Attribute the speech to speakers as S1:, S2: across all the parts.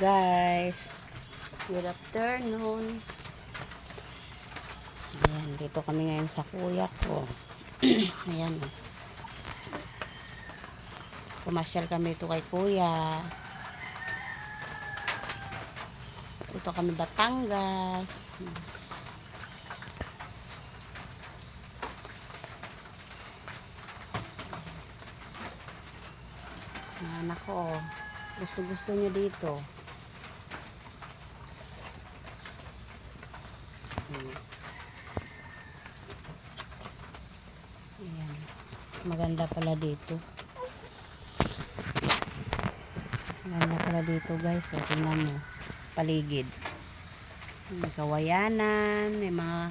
S1: guys. Good afternoon. Ayan, dito kami ngayon sa kuya ko. Ayan. Pumasyal kami ito kay kuya. Dito kami Batangas. Anak ko, gusto-gusto niya dito. Ayan. Maganda pala dito. Maganda pala dito guys. O, tingnan mo. Paligid. May kawayanan. May mga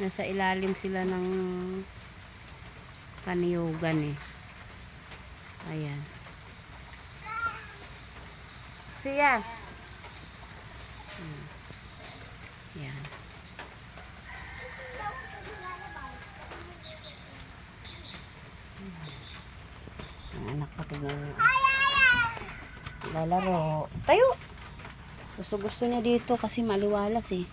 S1: nasa ilalim sila ng kaniyugan eh. Ayan. Siya. Hmm. Yan. Ang anak ko tignan mo. Lalaro. Tayo! Gusto gusto niya dito kasi maliwalas eh.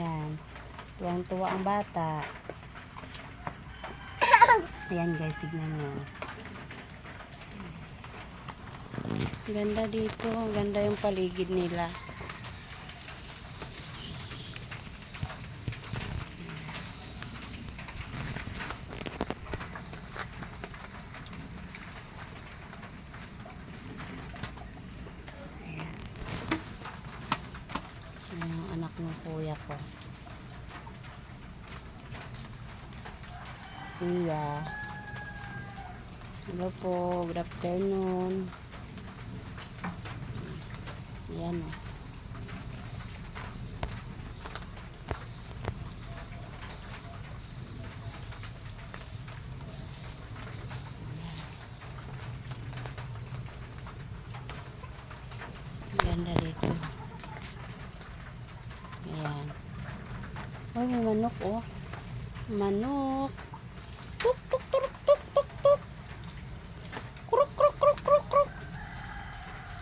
S1: Yan. Tuwang-tuwa ang bata. Ayan guys, tignan nyo. Ganda dito. Ganda yung paligid nila. Ayan. Ayan yung anak ng kuya ko. Siya. Hello po. Good afternoon. Ayan o. Ganda dito. Ayan. Oh, may manok oh. Manok. Tuk tuk tuk tuk tuk tuk. Kruk kruk kruk kruk kruk.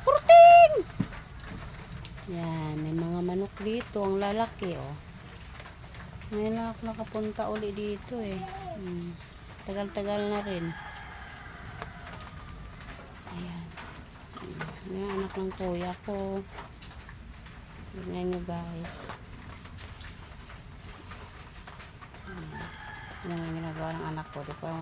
S1: Kurting! Yan, may mga manok dito. Ang lalaki oh. Ngayon lang ako nakapunta uli dito eh. Hmm. Tagal-tagal na rin. Ayan. Yan, anak ng kuya ko. Tignan nyo guys. Ayan. Yan ang ginagawa ng anak ko. Di pa